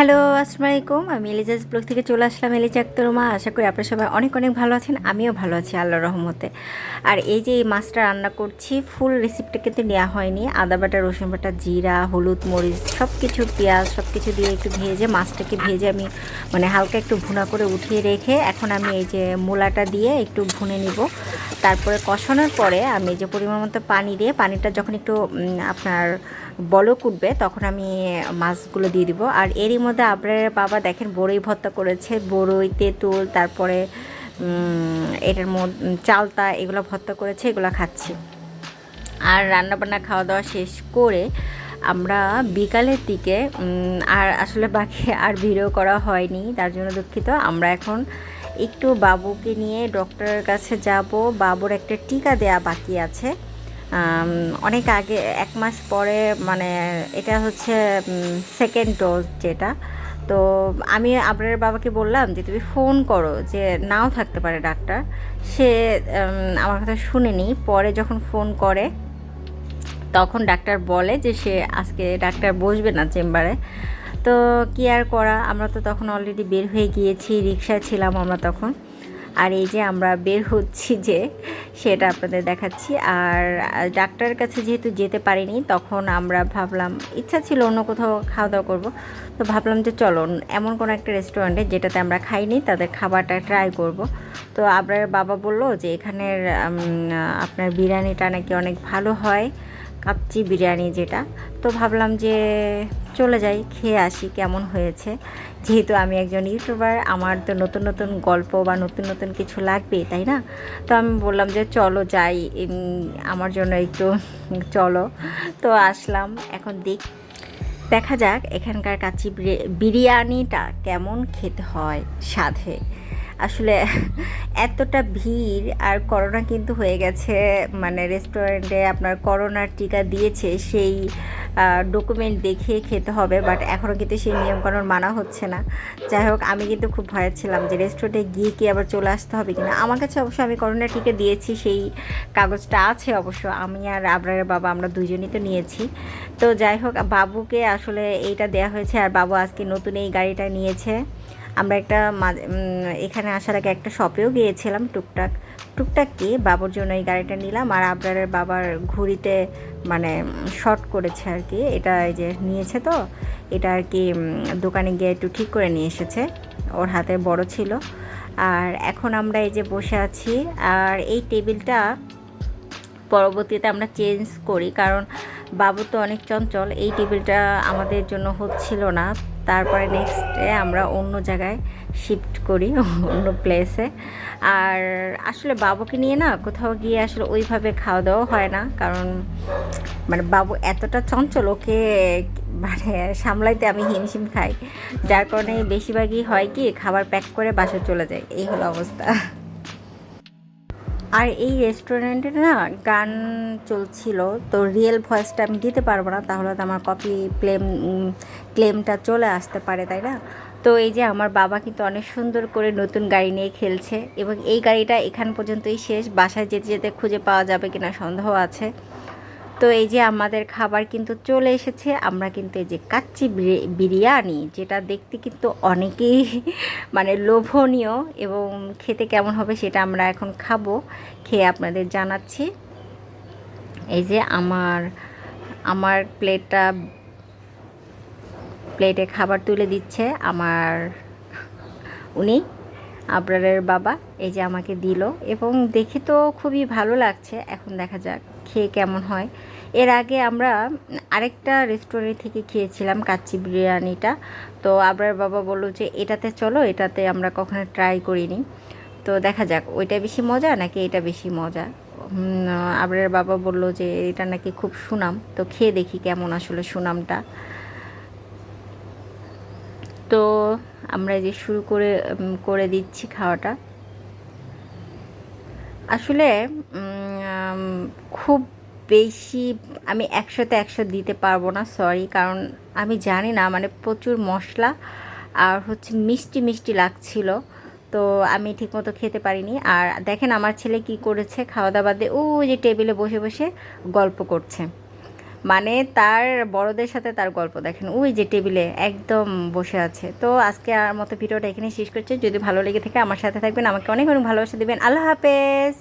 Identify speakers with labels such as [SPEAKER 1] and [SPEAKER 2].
[SPEAKER 1] Hello আসসালামু আলাইকুম আমি এলিজাস ব্লগ থেকে চলে আসলাম এলিজা আক্তরমা। আশা করি আপনারা সবাই অনেক অনেক ভালো আছেন, আমিও ভালো আছি আল্লাহ রহমতে। আর এই যে এই মাছটা রান্না করছি, ফুল রেসিপিটা কিন্তু নেওয়া হয়নি। আদা বাটা, রসুন বাটা, জিরা, হলুদ, মরিচ সব কিছু পেঁয়াজ সব কিছু দিয়ে একটু ভেজে মাছটাকে ভেজে আমি মানে হালকা একটু ভুনা করে উঠিয়ে রেখে এখন আমি এই যে মূলাটা দিয়ে একটু ভুনে নিব। তারপরে কষানোর পরে আমি যে পরিমাণ মতো পানি দিয়ে, পানিটা যখন একটু আপনার বলক উঠবে, তখন আমি মাছগুলো দিয়ে দিব। আর এরই মধ্যে আপনার বাবা দেখেন বড়ই ভর্তা করেছে, বড়ই তেঁতুল, তারপরে এটার মধ্যে চালতা, এগুলো ভর্তা করেছে, এগুলো খাচ্ছি। আর রান্নাবান্না খাওয়া দাওয়া শেষ করে আমরা বিকালের দিকে আর আসলে বাকি আর ভিডিও করা হয়নি, তার জন্য দুঃখিত। আমরা এখন একটু বাবুকে নিয়ে ডক্টরের কাছে যাব। বাবুর একটা টিকা দেয়া বাকি আছে। অনেক আগে, এক মাস পরে মানে এটা হচ্ছে সেকেন্ড ডোজ যেটা। তো আমি আপনার বাবাকে বললাম যে, তুমি ফোন করো যে, নাও থাকতে পারে ডাক্তার। সে আমার কথা শুনেনি। পরে যখন ফোন করে, তখন ডাক্তার বলে যে, সে আজকে ডাক্তার বসবে না চেম্বারে। তো কি আর করা? আমরা তো তখন অলরেডি বের হয়ে গিয়েছি রিক্সায় ছিলাম আমরা তখন। আর এই যে আমরা বের হচ্ছি যে, সেটা আপনাদের দেখাচ্ছি। আর ডাক্তারের কাছে যেহেতু যেতে পারিনি, তখন আমরা ভাবলাম, ইচ্ছা ছিল অন্য কোথাও খাওয়া দাওয়া করব। তো ভাবলাম যে চলো, এমন কোনো একটা রেস্টুরেন্টে যেটাতে আমরা খাইনি, তাদের খাবারটা ট্রাই করব। তো আপনার বাবা বলল যে, এখানের আপনার বিরিয়ানিটা নাকি অনেক ভালো হয়, কাচ্চি বিরিয়ানি যেটা। তো ভাবলাম যে চলে যাই, খেয়ে আসি কেমন হয়েছে। যেহেতু আমি একজন ইউটিউবার আমার তো নতুন নতুন গল্প বা নতুন নতুন কিছু লাগবে, তাই না? তো আমি বললাম যে চলো যাই আমার জন্য একটু চলো। তো আসলাম, এখন দেখ, দেখা যাক এখানকার বিরি- বিরিয়ানিটা কেমন খেতে হয় সাধে। আসলে এতটা ভিড়, আর করোনা কিন্তু হয়ে গেছে মানে রেস্টুরেন্টে আপনার করোনার টিকা দিয়েছে, সেই ডকুমেন্ট দেখিয়ে খেতে হবে বাট এখনও কিন্তু সেই নিয়মকানুন মানা হচ্ছে না। যাই হোক, আমি কিন্তু খুব ভয় ছিলাম যে রেস্টুরেন্টে গিয়ে কি আবার চলে আসতে হবে কিনা। আমার কাছে অবশ্য আমি করোনা টিকা দিয়েছি, সেই কাগজটা আছে অবশ্য। আমি আর আবরারের বাবা আমরা দুজনই তো নিয়েছি। তো যাই হোক, বাবুকে আসলে এইটা দেয়া হয়েছে, আর বাবু আজকে নতুন এই গাড়িটা নিয়েছে। আমরা একটা এখানে আসার আগে একটা শপেও গিয়েছিলাম, টুকটাক। টুকটাক কি? বাবুর জন্য এই গাড়িটা নিলাম আর আবরারের বাবার ঘুড়িতে মানে শর্ট করেছে আর কি। এটা এই যে নিয়েছে তো, এটা আর কি দোকানে গিয়ে একটু ঠিক করে নিয়ে এসেছে। ওর হাতে বড় ছিল। আর এখন আমরা এই যে বসে আছি আর এই টেবিলটা পরবর্তীতে আমরা চেঞ্জ করি, কারণ বাবু তো অনেক চঞ্চল। এই টেবিলটা আমাদের জন্য হচ্ছিল না। তারপরে নেক্সটে আমরা অন্য জায়গায় শিফট করি, অন্য প্লেসে আর আসলে বাবুকে নিয়ে না কোথাও গিয়ে আসলে ওইভাবে খাওয়া দাওয়া হয় না, কারণ মানে বাবু এতটা চঞ্চল, ওকে মানে সামলাইতে আমি হিমশিম খাই। যার কারণে বেশিরভাগই হয় কি, খাবার প্যাক করে বাসা চলে যায়, এই হলো অবস্থা। আর এই রেস্টুরেন্টে না গান চলছিল, তো রিয়েল ভয়েসটা আমি দিতে পারব না, তাহলে তো আমার কপি ক্লেম ক্লেমটা চলে আসতে পারে, তাই না? তো এই যে আমার বাবা কিন্তু অনেক সুন্দর করে নতুন গাড়ি নিয়ে খেলছে এবং এই গাড়িটা এখান পর্যন্তই শেষ, বাসায় যেতে যেতে খুঁজে পাওয়া যাবে কিনা সন্দেহ আছে। তো এই যে আমাদের খাবার কিন্তু চলে এসেছে, আমরা কিন্তু এই যে কাচ্চি বিরি- বিরিয়ানি, যেটা দেখতে কিন্তু অনেকেই মানে লোভনীয় এবং খেতে কেমন হবে সেটা আমরা এখন খাব, খেয়ে আপনাদের জানাচ্ছি। এই যে আমার আমার প্লেটটা, প্লেটে খাবার তুলে দিচ্ছে আমার উনি আবরারের বাবা, এই যে আমাকে দিল এবং দেখে তো খুবই ভালো লাগছে, এখন দেখা যাক খেয়ে কেমন হয়। এর আগে আমরা আরেকটা রেস্টুরেন্ট থেকে খেয়েছিলাম কাচ্চি বিরিয়ানিটা। তো আবরার বাবা বলল যে, এটাতে চলো, এটাতে আমরা কখনো ট্রাই করিনি। তো দেখা যাক, ওইটা বেশি মজা নাকি এটা বেশি মজা? আবরার বাবা বলল যে, এটা নাকি খুব সুনাম। তো খেয়ে দেখি কেমন আসলে সুনামটা। তো আমরা যে শুরু করে করে দিচ্ছি খাওয়াটা। আসলে খুব বেশি আমি একশোতে একশো দিতে পারব না সরি কারণ আমি জানি না মানে প্রচুর মশলা আর হচ্ছে মিষ্টি মিষ্টি লাগছিল, তো আমি ঠিকমতো খেতে পারিনি। আর দেখেন আমার ছেলে কি করেছে, খাওয়া দাওয়া দিয়ে ও যে টেবিলে বসে বসে গল্প করছে। মানে তার বড়দের সাথে তার গল্প, দেখেন ওই যে টেবিলে একদম বসে আছে। তো আজকে আর মতো ভিডিওটা এখানে শেষ করছে। যদি ভালো লেগে থাকে আমার সাথে থাকবেন, আমাকে অনেক অনেক ভালোবাসা দেবেন। আল্লাহ হাফেজ!